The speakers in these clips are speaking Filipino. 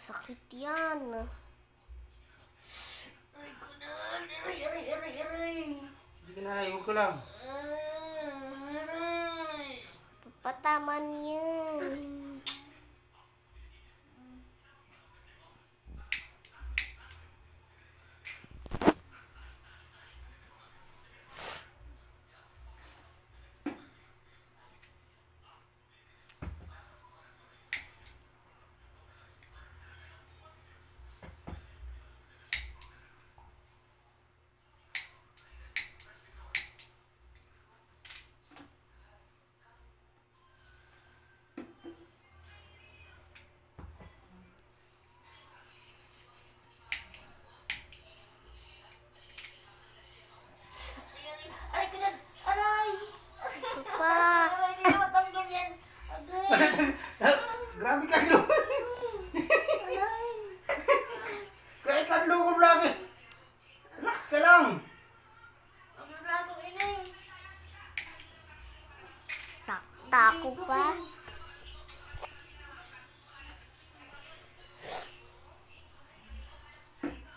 Sakit yan. Aray ko na. Aray, aray, aray, aray. Hindi ka na, huwag ko lang. Aray. Papataman yan. Aray ko na. Aray. Ito pa. Aray, hindi na matanggal yan. Aray. Grabe ka, Lo. Aray. Kaya ka, Lo, ko lagi. Relax ka lang. Ang lago, inay. Ta- tako pa.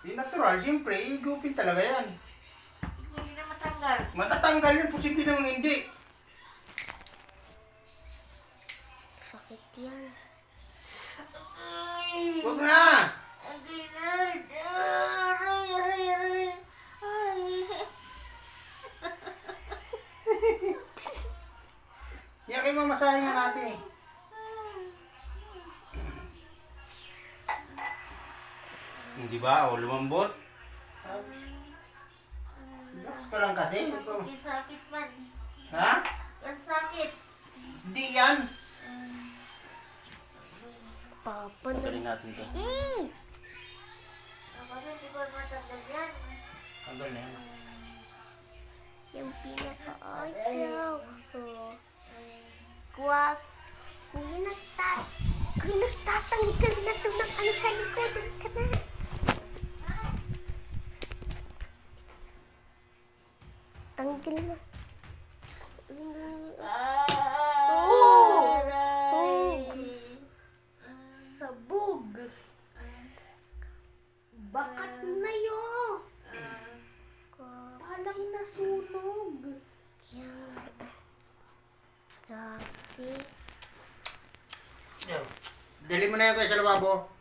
Yung natural, siyempre, igupin talaga yan. Hindi na matanggal. Matatanggal yan, posible namang hindi. Sakit yan. Huwag na. Aray na. Aray, aray, aray. Ay. Yakin mo, masahin nga natin. Hindi ba? O, lumambot. Tapos, Relax ka lang kasi. Ito. Sakit man. Ha? Sakit. Hindi yan. Papa na. Tanggalin natin to. Ih! Ako na, di ba matanggal yan? Tanggal na yan. Yung pinaka-ayaw ano sa likod. Doon ka na. Tanggal na. Oh! Sabog. Bakat na yun. Parang nasunog. Yan. Gabi. Dali mo na yan kayo sa lababo.